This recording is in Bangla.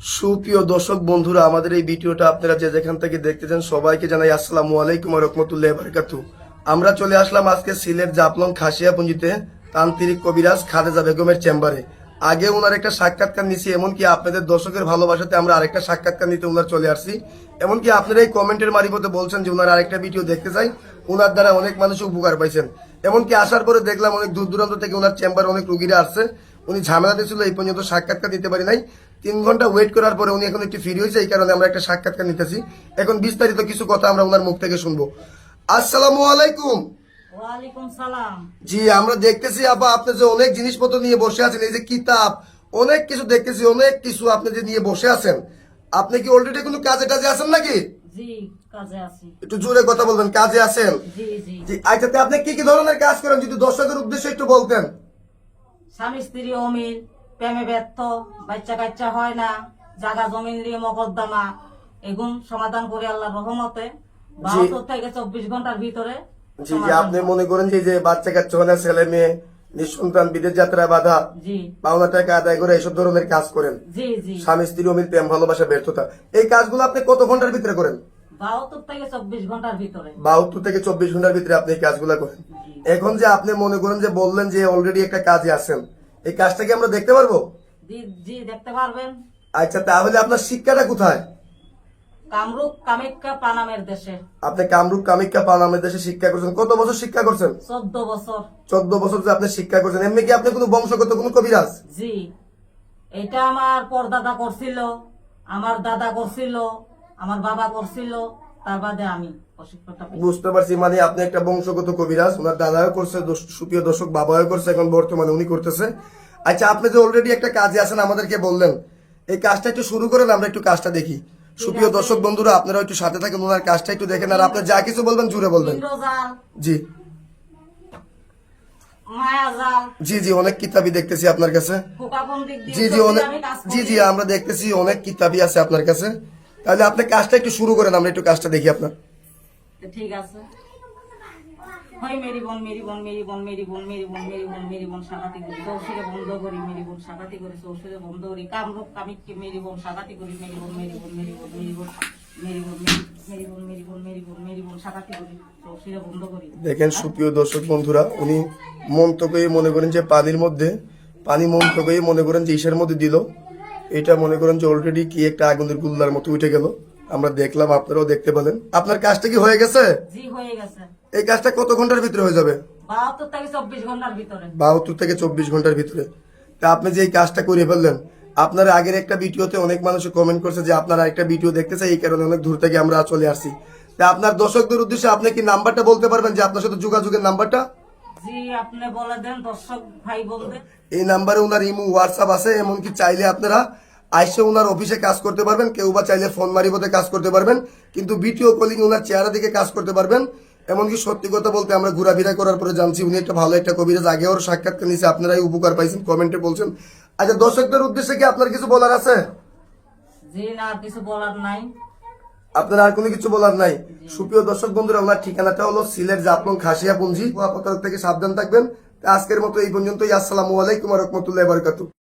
সুপ্রিয় দর্শক বন্ধুরা, আমাদের এই ভিডিওটা আপনারা যে যেখান থেকে দেখতেছেন সবাইকে জানাই আসসালামু আলাইকুম রহমতুল্লাহ বারকাতু আমরা চলে আসলাম আজকে সিলেট জাপলং খাসিয়াপুঞ্জিতে তান্ত্রিক কবিরাজ খালেজা বেগমের চেম্বারে। আগে ওনার একটা সাক্ষাৎকার নিছি, এমনকি আপনাদের দর্শকের ভালোবাসাতে আমরা আরেকটা সাক্ষাৎকার নিতে ওনার চলে আসছি। এমনকি আপনারা এই কমেন্টের মারিফতে বলছেন যে ওনার আরেকটা ভিডিও দেখতে চাই ওনার দ্বারা অনেক মানুষ উপকার পাইছেন। এমনকি আসার পরে দেখলাম অনেক দূর দূরান্ত থেকে ওনার চেম্বারে অনেক রুগীরা আসছে। উনি ঝামেলাতে ছিল এই পর্যন্ত সাক্ষাৎকার দিতে পারি নাই। তিন ঘণ্টা ওয়েট করার পরে উনি এখন একটু ফ্রি হয়েছে এই কারণে আমরা একটা সাক্ষাৎকার নিতেছি। এখন বিস্তারিত কিছু কথা আমরা ওনার মুখ থেকে শুনব। আসসালামু আলাইকুম। জি আমরা দেখতেছি আপা আপনি যে অনেক জিনিসপত্র নিয়ে বসে আছেন এই যে কিতাব অনেক কিছু দেখতেছি অনেক কিছু আপনি যে নিয়ে বসে আছেন। আপনি কি অলরেডি কোনো কাজে টাজে আছেন নাকি? একটু জোরে কথা বলবেন কাজে আছেন? আচ্ছা আপনি কি কি ধরনের কাজ করেন যদি দর্শকের উদ্দেশ্যে একটু বলতেন? স্বামী স্ত্রী অমিল প্রেমে ব্যর্থ বাচ্চা কাচ্চা হয় না জাগা জমিন নিয়ে মকদ্দমা এগুন সমাধান করে আল্লাহ রহমতে। বাহাত্তর থেকে চব্বিশ ঘণ্টার ভিতরে জি জি আপনি মনে করেন যে বাচ্চা কাচ্চা হয় না ছেলে মেয়ে নিঃসন্তান বিদেশ যাত্রা বাধা পাওনা টাকা আদায় করে এইসব ধরনের কাজ করেন। স্বামী স্ত্রী অমিল প্রেম ভালোবাসা ব্যর্থতা এই কাজগুলো আপনি কত ঘণ্টার ভিতরে করেন? বাহাত্তর থেকে চব্বিশ ঘণ্টার ভিতরে। বাহাত্তর থেকে চব্বিশ ঘণ্টার ভিতরে আপনি এই কাজগুলো করেন। এখন যে আপনি মনে করেন যে বললেন যে অলরেডি একটা কাজে আছেন এই কাজটা কি আমরা দেখতে পারব? জি জি দেখতে পারবেন। আচ্ছা তাহলে আপনার শিক্ষাটা কোথায়? কামরূপ কামাখ্যা পানামের দেশে। আপনি কামরূপ কামিকা পানামের দেশে শিক্ষা করছেন। কত বছর শিক্ষা করছেন? চোদ্দ বছর। চোদ্দ বছর যে আপনি শিক্ষা করছেন এমনি কি আপনি কোনো বংশগত কোনো কবিরাজ? জি এটা আমার পরদাদা করছিল আমার দাদা করছিল আমার বাবা করছিল তার বাদে আমি বুঝতে পারছি মানে আপনি একটা বংশগত কবিরাজ ওনার দাদাও করছে সুপ্রিয় দর্শক বাবাও করছে এখন বর্তমানে উনি করতেছে। আচ্ছা আপনি অলরেডি একটা কাজে আছেন আমাদেরকে বললেন এই কাজটা একটু শুরু করেন আমরা একটু কাজটা দেখি। সুপ্রিয় দর্শক বন্ধুরা আপনারা একটু সাথে থাকেন ওনার কাজটা একটু দেখেন আর আপনি যা কিছু বলবেন জুড়ে বলবেন। জি। জি জি অনেক কিতাবই দেখতেছি আপনার কাছে। জি জি অনেক জি জি আমরা দেখতেছি অনেক কিতাবই আছে আপনার কাছে। তাহলে আপনি কাজটা একটু শুরু করেন আমরা একটু কাজটা দেখি আপনার ঠিক আছে দেখেন সুপ্রিয় দর্শক বন্ধুরা উনি মন্ত্রকে মনে করেন যে পানির মধ্যে পানি মন্ত্রকে মনে করেন যে ঈশার মধ্যে দিল এটা মনে করেন যে অলরেডি কি একটা আগুনের গুল্লার মতো উঠে গেল। আমরা দেখলাম আপনারাও দেখতে পেলেন। আপনার কাজটা কি হয়ে গেছে? এই কাজটা কত ঘণ্টার ভিতরে হয়ে যাবে? বাহাত্তর থেকে চব্বিশ ঘণ্টার ভিতরে। তা আপনি যে এই কাজটা করে ফেললেন আপনার আগের একটা ভিডিওতে অনেক মানুষ কমেন্ট করছে যে আপনার একটা ভিডিও দেখতে চাই এই কারণে অনেক দূর থেকে আমরা চলে আসছি। তা আপনার দর্শকদের উদ্দেশ্যে আপনি কি নাম্বারটা বলতে পারবেন যে আপনার সাথে যোগাযোগের নাম্বারটা? জি আপনি বলে দেন দর্শক ভাই বোনদের এই নাম্বারে ওনার ইমো হোয়াটসঅ্যাপ আছে এমনকি চাইলে আপনারা আইসে ওনার অফিসে কাজ করতে পারবেন কেউ বা চাইলে ফোন মারিবতে কাজ করতে পারবেন কিন্তু ভিডিও কলিং ওনার চেহারা দিকে কাজ করতে পারবেন। এমনকি সত্যি কথা বলতে আমরা ঘোরাফেরা করার পরে জানছি উনি একটা ভালো একটা কবিরাজ আগে ওর সাক্ষাৎকার নিয়েছে আপনারাই উপকার পাইছেন কমেন্টে বলছেন। আচ্ছা দর্শকদের উদ্দেশ্যে কি আপনার কিছু বলার আছে? জি না কিছু বলার নাই। আপনার আর কোনো কিছু বলার নাই। সুপ্রিয় দর্শক বন্ধুরা, আমার ঠিকানাটা হলো সিলেট জাপলং খাসিয়া পুঞ্জি। প্রতারক থেকে সাবধান থাকবেন। আজকের মতো এই পর্যন্তই। আসসালামু আলাইকুম রহমতুল্লাহ বারকাতু